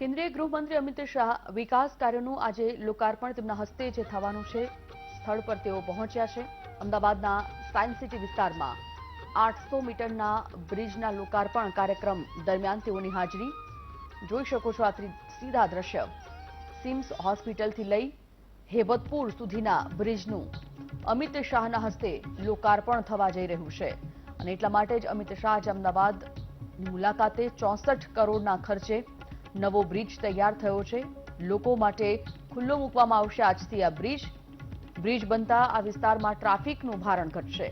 કેન્દ્રીય ગૃહમંત્રી અમિત શાહ વિકાસ કાર્યોનું આજે લોકાર્પણ તેમના હસ્તે જે થવાનું છે, સ્થળ પર તેઓ પહોંચ્યા છે. અમદાવાદના સાયન્સ સિટી વિસ્તારમાં આઠસો મીટરના બ્રિજના લોકાર્પણ કાર્યક્રમ દરમિયાન તેઓની હાજરી. જોઈ શકો છો આ સીધા દ્રશ્ય. સિમ્સ હોસ્પિટલથી લઈ હેબતપુર સુધીના બ્રિજનું અમિત શાહના હસ્તે લોકાર્પણ થવા જઈ રહ્યું છે. અને એટલા માટે જ અમિત શાહ આજે અમદાવાદની મુલાકાતે ચોસઠ કરોડના ખર્ચે નવો બ્રિજ તૈયાર થયો છે. લોકો માટે ખુલ્લો મૂકવામાં આવશે આજથી આ બ્રિજ. બ્રિજ બનતા આ વિસ્તારમાં ટ્રાફિકનું ભારણ ઘટશે.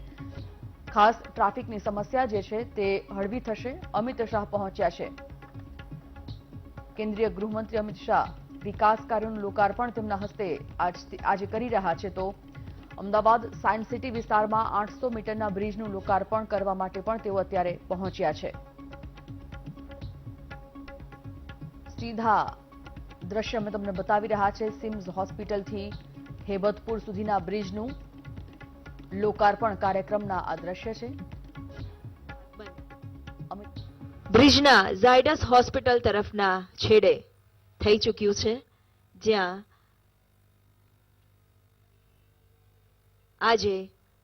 ખાસ ટ્રાફિકની સમસ્યા જે છે તે હળવી થશે. અમિત શાહ પહોંચ્યા છે. કેન્દ્રીય ગૃહમંત્રી અમિત શાહ વિકાસ કાર્યોનું લોકાર્પણ તેમના હસ્તે આજે કરી રહ્યા છે તો અમદાવાદ સાયન્સ સિટી વિસ્તારમાં આઠસો મીટરના બ્રિજનું લોકાર્પણ કરવા માટે પણ તેઓ અત્યારે પહોંચ્યા છે. સીધા દ્રશ્ય અમે તમને બતાવી રહ્યા છે. સિમ્સ હોસ્પિટલથી હેબતપુર સુધીના બ્રિજનું લોકાર્પણ કાર્યક્રમના આ દ્રશ્ય છે. બ્રિજના ઝાયડસ હોસ્પિટલ તરફના છેડે થઈ ચૂક્યું છે. જ્યાં આજે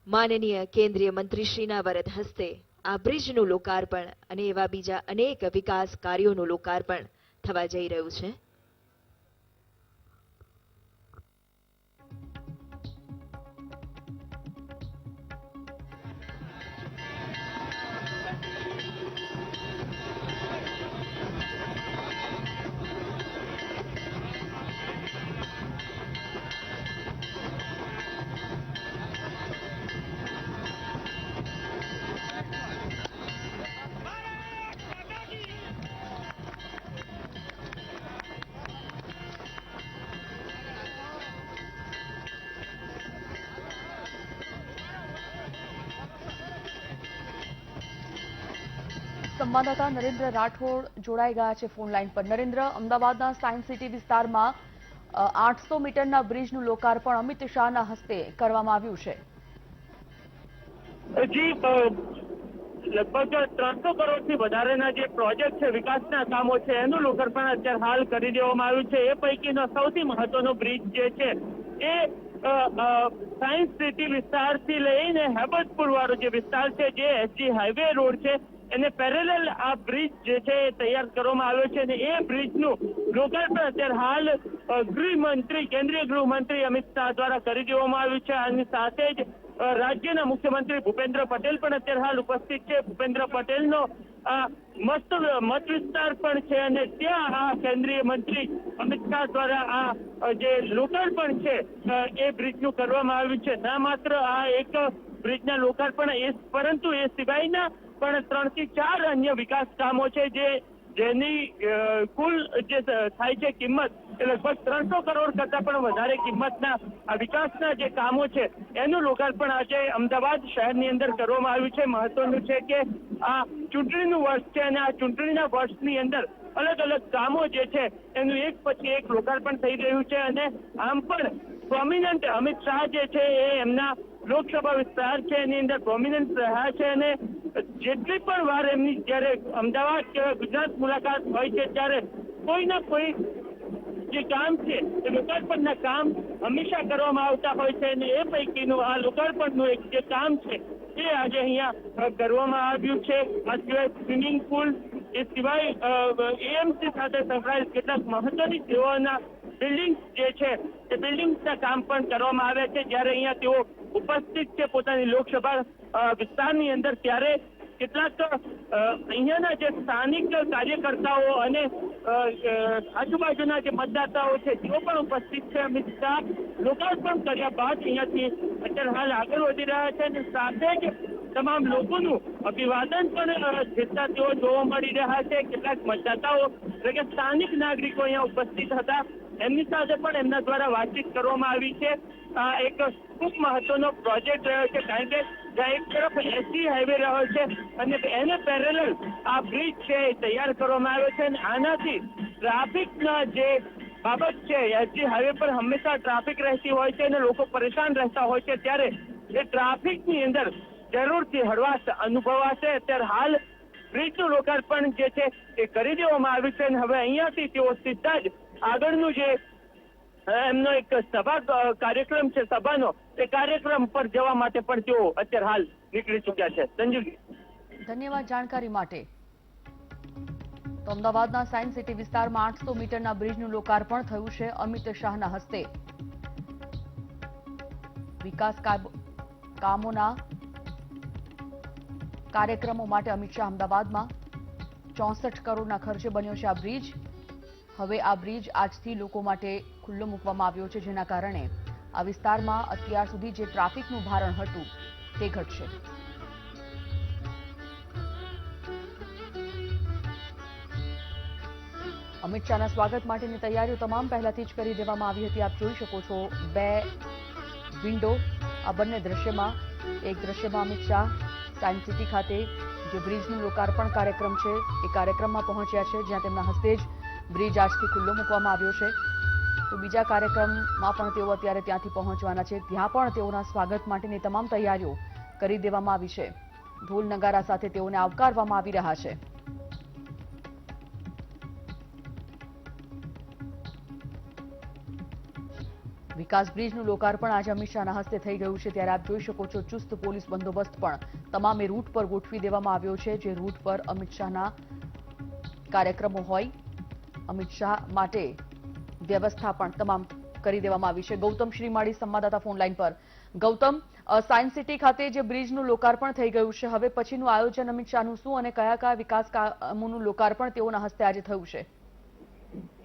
માનનીય કેન્દ્રીય મંત્રીશ્રીના વરદ હસ્તે આ બ્રિજનું લોકાર્પણ અને એવા બીજા અનેક વિકાસ કાર્યોનું લોકાર્પણ થવા જઈ રહ્યું છે. સંવાદદાતા નરેન્દ્ર રાઠોડ જોડાઈ ગયા છે ફોન લાઈન પર. નરેન્દ્ર, અમદાવાદના સાયન્સ સિટી વિસ્તારમાં આઠસો મીટરના બ્રિજનું લોકાર્પણ અમિત શાહના હસ્તે કરવામાં આવ્યું છે. જી લગભગ ત્રણસો કરોડથી વધારેના જે પ્રોજેક્ટ છે, વિકાસના કામો છે, એનું લોકાર્પણ અત્યારે હાલ કરી દેવામાં આવ્યું છે. એ પૈકીનો સૌથી મહત્વનો બ્રિજ જે છે, એ સાયન્સ સિટી વિસ્તારથી લઈને હેબતપુર વાળો જે વિસ્તાર છે, જે એસજી હાઈવે રોડ છે એને પેરેલલ આ બ્રિજ જે છે તૈયાર કરવામાં આવ્યો છે અને એ બ્રિજનું લોકાર્પણ અત્યારે હાલ ગૃહમંત્રી, કેન્દ્રીય ગૃહમંત્રી અમિત શાહ દ્વારા કરી દેવામાં આવ્યું છે. આની સાથે જ રાજ્યના મુખ્યમંત્રી ભૂપેન્દ્ર પટેલ પણ અત્યારે હાલ ઉપસ્થિત છે. ભૂપેન્દ્ર પટેલનો આ મસ્ત મત વિસ્તાર પણ છે અને ત્યાં આ કેન્દ્રીય મંત્રી અમિત શાહ દ્વારા આ જે લોકાર્પણ છે એ બ્રિજનું કરવામાં આવ્યું છે. ના માત્ર આ એક બ્રિજના લોકાર્પણ એ, પરંતુ એ સિવાયના પણ ત્રણથી ચાર અન્ય વિકાસ કામો છે જે જેની કુલ જે થાય છે કિંમત લગભગ ત્રણસો કરોડ કરતા પણ વધારે કિંમતના આ વિકાસના જે કામો છે એનું લોકાર્પણ આજે અમદાવાદ શહેરની અંદર કરવામાં આવ્યું છે. મહત્વનું છે કે આ ચૂંટણીનું વર્ષ છે અને આ ચૂંટણીના વર્ષની અંદર અલગ અલગ કામો જે છે એનું એક પછી એક લોકાર્પણ થઈ રહ્યું છે અને આમ પણ પ્રોમિનન્ટ અમિત શાહ જે છે એ એમના લોકસભા વિસ્તાર છે એની અંદર પ્રોમિનન્ટ રહ્યા છે અને જેટલી પણ વાર એમની જ્યારે અમદાવાદ કે ગુજરાત મુલાકાત હોય છે, ત્યારે કોઈ ના કોઈ જે કામ છે, એ લોકાર્પણના કામ હંમેશા કરવામાં આવતા હોય છે અને એ પૈકીનું આ લોકાર્પણનું એક જે કામ છે, એ આજે અહીંયા કરવામાં આવ્યું છે. આ સિવાય સ્વિમિંગ પુલ, એ સિવાય એએમસી સાથે સંકળાયેલ કેટલાક મહત્વની સેવાઓના બિલ્ડિંગ જે છે, એ બિલ્ડિંગ્સના કામ પણ કરવામાં આવ્યા છે. જ્યારે અહીંયા તેઓ ઉપસ્થિત છે પોતાની લોકસભા વિસ્તારની અંદર ત્યારે કેટલાક અહીંયાના જે સ્થાનિક કાર્યકર્તાઓ અને આજુબાજુના જે મતદાતાઓ છે, તેઓ પણ ઉપસ્થિત છે. અમિત શાહ લોકાર્પણ કર્યા બાદ અહીંયાથી અત્યારે હાલ આગળ વધી રહ્યા છે અને સાથે જ તમામ લોકોનું અભિવાદન પણ જેટલા તેઓ જોવા મળી રહ્યા છે, કેટલાક મતદાતાઓ, એટલે કે સ્થાનિક નાગરિકો અહીંયા ઉપસ્થિત હતા. એમની સાથે પણ એમના દ્વારા વાતચીત કરવામાં આવી છે. એક ખૂબ મહત્વનો પ્રોજેક્ટ રહ્યો છે. કારણ કે એક તરફ એસી હાઈવે રહ્યો છે અને એને પેરેલલ આ બ્રિજ છે એ તૈયાર કરવામાં આવ્યો છે અને આનાથી ટ્રાફિકના જે બાબત છે એસજી હાઈવે પર હંમેશા ટ્રાફિક રહેતી હોય છે અને લોકો પરેશાન રહેતા હોય છે. ત્યારે એ ટ્રાફિકની અંદર જરૂરથી હળવાશ અનુભવાશે અત્યારે હાલ બ્રિજનું લોકાર્પણ જે છે એ કરી દેવામાં આવ્યું છે અને હવે અહીંયાથી તેઓ સીધા જ આગળનું જે એમનો એક સભા કાર્યક્રમ છે, સભાનો. તે કાર્યક્રમ પર જવા માટે પણ તેઓ અત્યારે હાલ નીકળી ચુક્યા છે. સંજીવજી ધન્યવાદ જાણકારી માટે. તો અમદાવાદના સાયન્સ સિટી વિસ્તારમાં આઠસો મીટરના બ્રિજનું લોકાર્પણ થયું છે અમિત શાહના હસ્તે. વિકાસ કામોના કાર્યક્રમો માટે અમિત શાહ અમદાવાદમાં ચોસઠ કરોડના ખર્ચે બન્યો છે આ બ્રિજ. હવે આ બ્રિજ આજથી લોકો માટે ખુલ્લો મૂકવામાં આવ્યો છે જેના કારણે આ વિસ્તારમાં અત્યાર સુધી જે ટ્રાફિકનું ભારણ હતું તે ઘટશે. અમિત શાહના સ્વાગત માટેની તૈયારીઓ તમામ પહેલાથી જ કરી દેવામાં આવી હતી. આપ જોઈ શકો છો બે વિન્ડો. આ બંને દ્રશ્યમાં, એક દ્રશ્યમાં અમિત શાહ સાયન્સ સિટી ખાતે જે બ્રિજનું લોકાર્પણ કાર્યક્રમ છે, એ કાર્યક્રમમાં પહોંચ્યા છે, જ્યાં તેમના હસ્તે જ બ્રિજ આજથી ખુલ્લો મૂકવામાં આવ્યો છે. તો બીજા કાર્યક્રમમાં પણ તેઓ અત્યારે ત્યાંથી પહોંચવાના છે. ત્યાં પણ તેઓના સ્વાગત માટેની તમામ તૈયારીઓ કરી દેવામાં આવી છે. ઢોલ નગારા સાથે તેઓને આવકારવામાં આવી રહ્યા છે. વિકાસ બ્રિજનું લોકાર્પણ આજે અમિત શાહના હસ્તે થઈ ગયું છે. ત્યારે આપ જોઈ શકો છો, ચુસ્ત પોલીસ બંદોબસ્ત પણ તમામે રૂટ પર ગોઠવી દેવામાં આવ્યો છે, જે રૂટ પર અમિત શાહના કાર્યક્રમો હોય. અમિત શાહ માટે વ્યવસ્થા પણ તમામ કરી દેવામાં આવી છે. ગૌતમ શ્રીમાળી સંવાદદાતા ફોનલાઈન પર. ગૌતમ સાયન્સ સિટી ખાતે જે બ્રિજનું લોકાર્પણ થઈ ગયું છે, હવે પછીનું આયોજન અમિત શાહનું શું અને કયા કયા વિકાસ કામોનું લોકાર્પણ તેઓના હસ્તે આજે થયું છે?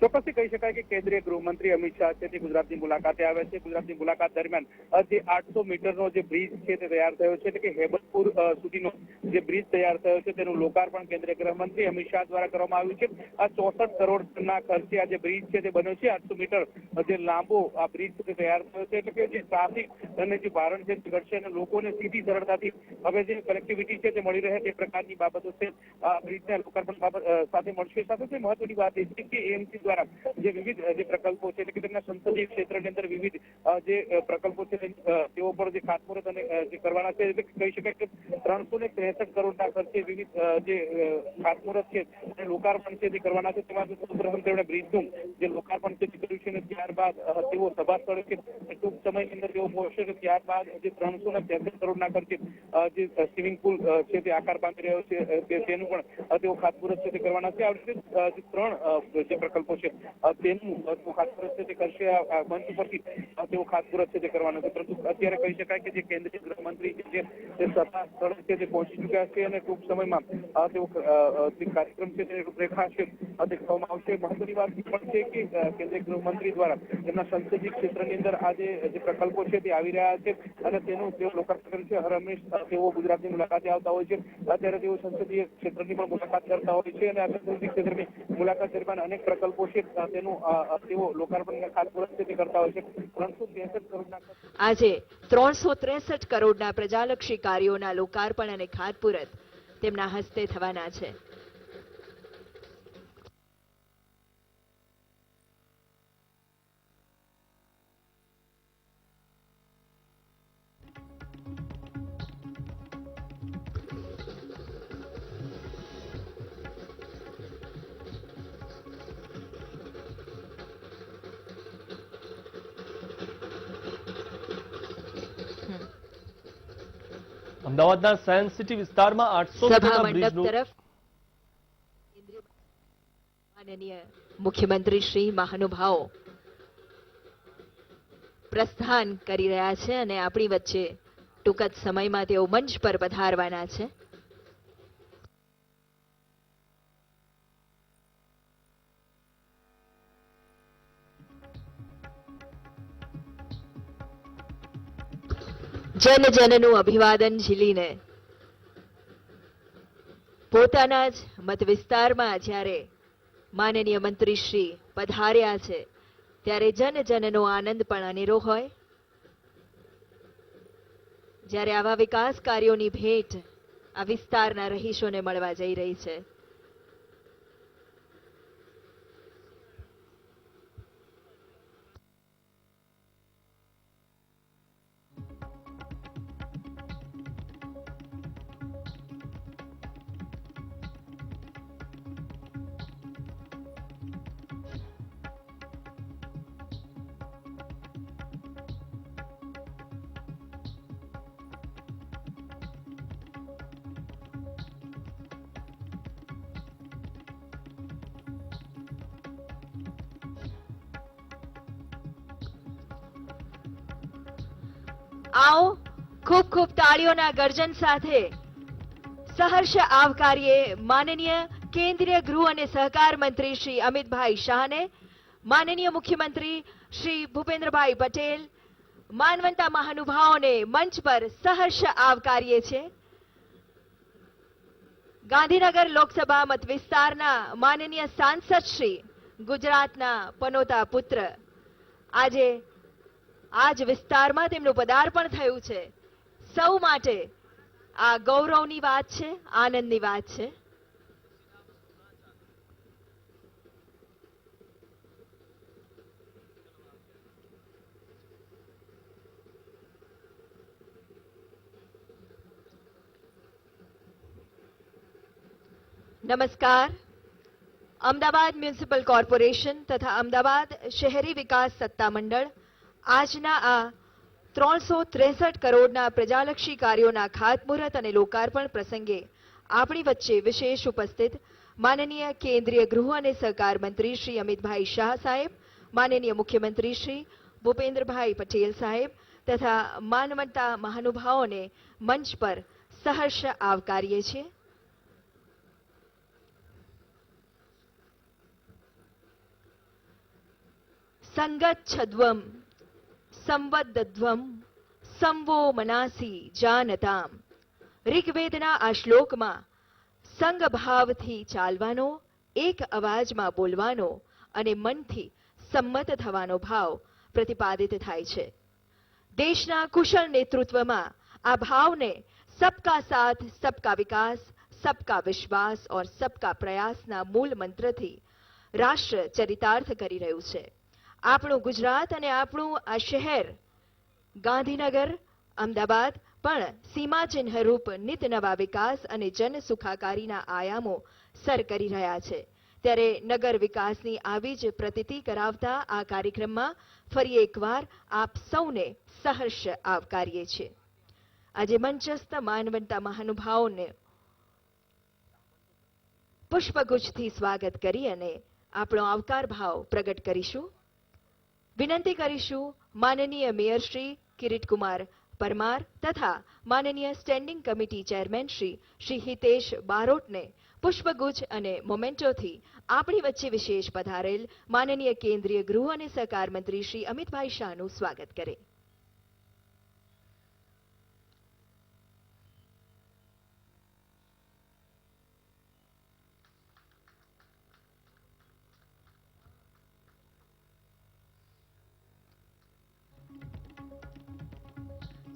ચોક્કસથી કહી શકાય કે કેન્દ્રીય ગૃહમંત્રી અમિત શાહ છે, તે ગુજરાતની મુલાકાતે આવે છે. ગુજરાતની મુલાકાત દરમિયાન જે આઠસો મીટરનો જે બ્રિજ છે, તે તૈયાર થયો છે, એટલે કે હેબલપુર અ, સુધીનો જે બ્રિજ તૈયાર થયો છે તેનું લોકાર્પણ કેન્દ્રીય ગૃહમંત્રી અમિત શાહ દ્વારા કરવામાં આવ્યું છે. આ ચોસઠ કરોડના ખર્ચે આ જે બ્રિજ છે તે બન્યો છે. આઠસો મીટર અ, જે લાંબો આ બ્રિજ છે તે તૈયાર થયો છે. એટલે કે જે ટ્રાફિક અને જે ભારણ છે તે ઘટશે અને લોકોને સીધી સરળતાથી હવે જે કનેક્ટિવિટી છે તે મળી રહે તે પ્રકારની બાબતો છે. આ બ્રિજના લોકાર્પણ બાબત અ, સાથે મળશે. સાથે તે મહત્વની વાત એ છે કે એએમસી દ્વારા જે વિવિધ અ, જે પ્રકલ્પો છે એટલે કે તેમના સંસદીય ક્ષેત્રની અંદર વિવિધ અ, જે અ, પ્રકલ્પો છે તે, અ, તેઓ પર જે ખાતમુહૂર્ત અને અ, જે કરવાના છે એટલે કે કહી શકાય કે ત્રણસો ને ત્રેસઠ કરોડના ખર્ચે વિવિધ જે ખાતમુહૂર્ત છે અને લોકાર્પણ છે તે કરવાના છે, તેમાં સૌપ્રથમ તેમણે બ્રિજનું જે લોકાર્પણ છે તે કર્યું છે અને ત્યારબાદ તેઓ સભા સ્થળે છે ટૂંક સમયની અંદર તેઓ પહોંચશે અને ત્યારબાદ જે ત્રણસો ને ત્રેસઠ કરોડના ખર્ચે જે સ્વિમિંગ પુલ છે, તે આકાર બાંધી રહ્યો છે તેનું પણ તેઓ ખાતમુહૂર્ત છે, તે કરવાના છે. આ જે ત્રણ જે પ્રકલ્પો છે તેનું તેઓ ખાતમુહૂર્ત છે, તે કરશે, આ મંચ ઉપરથી તેઓ ખાતમુહૂર્ત છે, તે કરવાના છે. પરંતુ અત્યારે કહી શકાય કે જે કેન્દ્રીય ગૃહમંત્રી છે તે સ્થળે છે તે પહોંચી ચુક્યા છે અને ટૂંક સમયમાં તેઓ કાર્યક્રમ છે તેની રૂપરેખા છે તે કરવામાં આવશે. મહત્વની વાત પણ છે કે કેન્દ્રીય ગૃહમંત્રી દ્વારા તેમના સંસદીય ક્ષેત્રની અંદર આજે જે પ્રકલ્પો છે તે આવી રહ્યા છે અને તેનું તેઓ લોકાર્પણ છે. હર હંમેશ તેઓ ગુજરાતની મુલાકાતે આવતા હોય છે. અત્યારે તેઓ સંસદીય ક્ષેત્રની પણ મુલાકાત કરતા હોય છે અને આ સંસદીય ક્ષેત્રની મુલાકાત દરમિયાન અનેક પ્રકલ્પો છે. તેનું તેઓ લોકાર્પણ ખાતમુહૂર્ત છે તે કરતા હોય છે. ત્રણસો ત્રેસઠ કરોડના આજે ત્રણસો ત્રેસઠ કરોડના પ્રજાલક્ષી કાર્યોના લોકાર્પણ અને ખાતમુહૂર્ત તેમના હસ્તે થવાના છે. અમદાવાદના સાયન્સ સિટી વિસ્તારમાં આઠસો તરફ માનનીય મુખ્યમંત્રી શ્રી મહાનુભાવો પ્રસ્થાન કરી રહ્યા છે અને આપણી વચ્ચે ટૂંક જ સમયમાં તેઓ મંચ પર પધારવાના છે. જન જનનું અભિવાદન ઝીલીને. પોતાના જ મત વિસ્તારમાં જ્યારે માનનીય મંત્રી શ્રી પધાર્યા છે, ત્યારે જન જનનો આનંદ પણ અનેરો હોય. જ્યારે આવા વિકાસ કાર્યોની ભેટ આ વિસ્તારના રહીશોને મળવા જઈ રહી છે. આવો, ખૂબ ખૂબ તાળીઓના ગર્જન સાથે. સહર્ષ આવકારીએ માનનીય કેન્દ્રીય ગૃહ અને સહકાર મંત્રી શ્રી અમિતભાઈ શાહને, માનનીય મુખ્યમંત્રી શ્રી ભૂપેન્દ્રભાઈ પટેલ, માનવંતા મહાનુભાવોને મંચ પર સહર્ષ આવકારીએ છે ગાંધીનગર લોકસભા મત વિસ્તારના માનનીય સાંસદ શ્રી ગુજરાતના પનોતા પુત્ર. આજે આ જ વિસ્તારમાં તેમનું પદાર્પણ થયું છે. સૌ માટે આ ગૌરવની વાત છે, આનંદની વાત છે. નમસ્કાર. અમદાવાદ મ્યુનિસિપલ કોર્પોરેશન તથા અમદાવાદ શહેરી વિકાસ સત્તામંડળ આજના આ ત્રણસો ત્રેસઠ કરોડના પ્રજાલક્ષી કાર્યોના ખાતમુહૂર્ત અને લોકાર્પણ પ્રસંગે આપણી વચ્ચે વિશેષ ઉપસ્થિત માનનીય કેન્દ્રીય ગૃહ અને સહકાર મંત્રી શ્રી અમિતભાઈ શાહ સાહેબ, માનનીય મુખ્યમંત્રી શ્રી ભૂપેન્દ્રભાઈ પટેલ સાહેબ તથા માનવતા મહાનુભાવોને મંચ પર સહર્ષ આવકારીએ છીએ. સંગચ્છદ્વમ સંવદ્ધ્વમ, સંવો મનાસી જાનતામ. ઋગ્વેદના આ શ્લોકમાં સંગભાવથી ચાલવાનો, એક અવાજમાં બોલવાનો અને મનથી સંમત થવાનો ભાવ પ્રતિપાદિત થાય છે. દેશના કુશળ નેતૃત્વમાં આ ભાવને સબકા સાથ, સબકા વિકાસ, સબકા વિશ્વાસ ઓર સબકા પ્રયાસના મૂળ મંત્રથી રાષ્ટ્ર ચરિતાર્થ કરી રહ્યું છે. આપણું ગુજરાત અને આપણું આ શહેર, ગાંધીનગર, અમદાવાદ, પણ સીમાચિહ્ન રૂપ નિત નવા વિકાસ અને જન સુખાકારીના આયામો સર કરી રહ્યા છે. ત્યારે નગર વિકાસની આવી જ પ્રતિતિ કરાવતા આ કાર્યક્રમમાં ફરી એકવાર આપ સૌને સહર્ષ આવકારીએ છીએ. આજે મંચસ્થ માનવતા મહાનુભાવોને પુષ્પગુચ્છથી સ્વાગત કરી અને આપણો આવકાર ભાવ પ્રગટ કરીશું. વિનંતી કરીશું માનનીય મેયર શ્રી કિરીટકુમાર પરમાર તથા માનનીય standing committee chairman Shri Shri Hitesh બારોટને પુષ્પગુચ્છ અને મોમેન્ટોથી આપણી વચ્ચે વિશેષ પધારેલ માનનીય કેન્દ્રીય ગૃહ અને સહકાર મંત્રી શ્રી અમિતભાઈ શાહનું સ્વાગત કરે.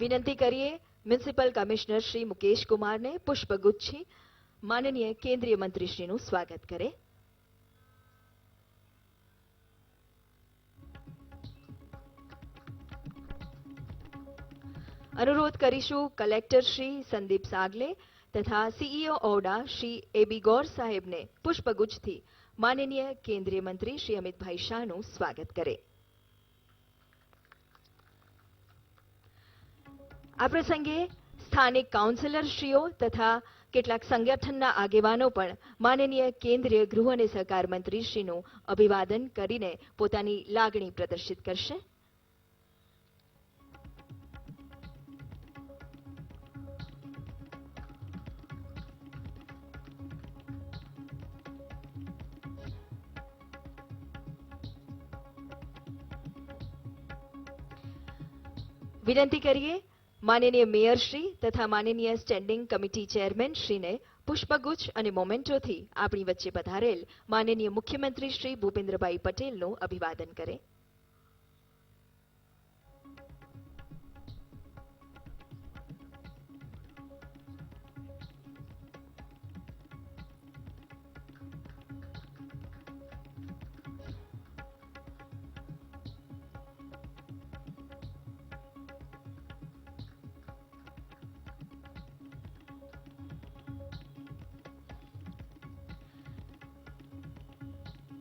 વિનંતી કરીએ મ્યુનિસિપલ કમિશનર શ્રી મુકેશ કુમારને પુષ્પગુચ્છી. માનનીય કેન્દ્રીય મંત્રીશ્રીનું સ્વાગત કરે. અનુરોધ કરીશું કલેક્ટર શ્રી સંદીપ સાગલે તથા સીઈઓ ઓડા શ્રી એબી ગોર સાહેબને પુષ્પગુચ્છથી માનનીય કેન્દ્રીય મંત્રી શ્રી અમિતભાઈ શાહનું સ્વાગત કરે. આ પ્રસંગે સ્થાનિક કાઉન્સિલરશ્રીઓ તથા કેટલાક સંગઠનના આગેવાનો પણ માનનીય કેન્દ્રીય ગૃહ અને સહકાર મંત્રીશ્રીનું અભિવાદન કરીને પોતાની લાગણી પ્રદર્શિત કરશે. વિનંતી કરીએ માનનીય મેયરશ્રી તથા માનનીય સ્ટેન્ડિંગ કમિટી ચેરમેન શ્રીને પુષ્પગુચ્છ અને મોમેન્ટોથી આપણી વચ્ચે પધારેલ માનનીય મુખ્યમંત્રી શ્રી ભૂપેન્દ્રભાઈ પટેલનું અભિવાદન કરે.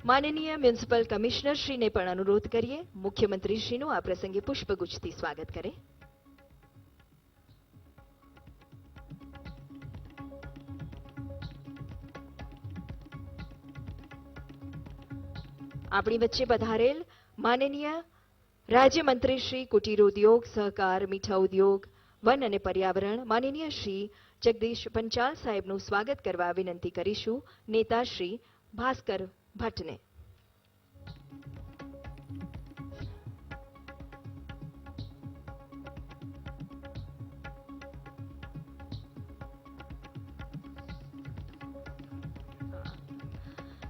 માનનીય મ્યુનિસિપલ કમિશનર શ્રીને પણ અનુરોધ કરીએ મુખ્યમંત્રી શ્રીનું આ પ્રસંગે પુષ્પગુચ્છથી સ્વાગત કરે. આપણી વચ્ચે પધારેલ માનનીય રાજ્યમંત્રી શ્રી કુટીર ઉદ્યોગ, સહકાર, મીઠા ઉદ્યોગ, વન અને પર્યાવરણ માનનીય શ્રી જગદીશ પંચાલ સાહેબનું સ્વાગત કરવા વિનંતી કરીશું. નેતા શ્રી ભાસ્કર ભટ્ટને.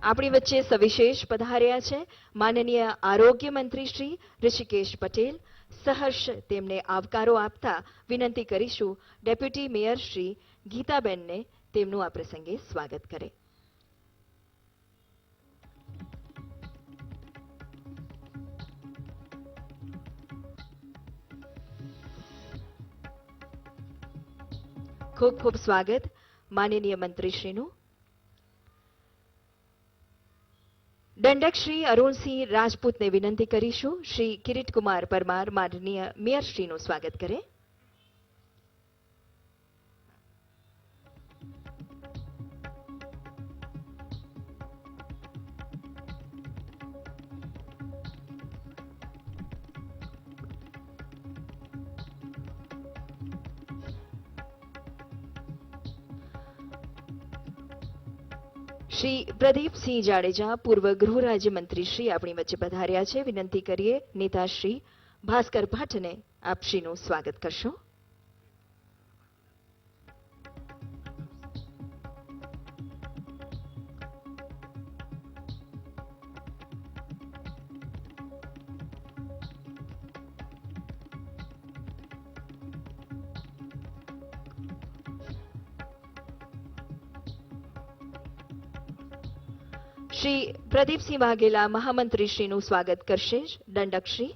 આપણી વચ્ચે સવિશેષ પધાર્યા છે માનનીય આરોગ્ય મંત્રી શ્રી ઋષિકેશ પટેલ. સહર્ષ તેમને આવકારો આપતા વિનંતી કરીશું ડેપ્યુટી મેયર શ્રી ગીતાબેનને તેમનું આ પ્રસંગે સ્વાગત કરે. ખૂબ ખૂબ સ્વાગત માનનીય મંત્રીશ્રીનું. દંડક શ્રી અરુણસિંહ રાજપૂતને વિનંતી કરીશું. શ્રી કિરીટકુમાર પરમાર, માનનીય મેયરશ્રીનું સ્વાગત કરે. શ્રી પ્રદીપસિંહ જાડેજા, પૂર્વ ગૃહ રાજ્યમંત્રી શ્રી આપણી વચ્ચે પધાર્યા છે. વિનંતી કરીએ નેતા શ્રી ભાસ્કર ભટ્ટને આપશ્રીનું સ્વાગત કરશો. પ્રદીપસિંહ વાઘેલા મહામંત્રીશ્રીનું સ્વાગત કરશે દંડકશ્રી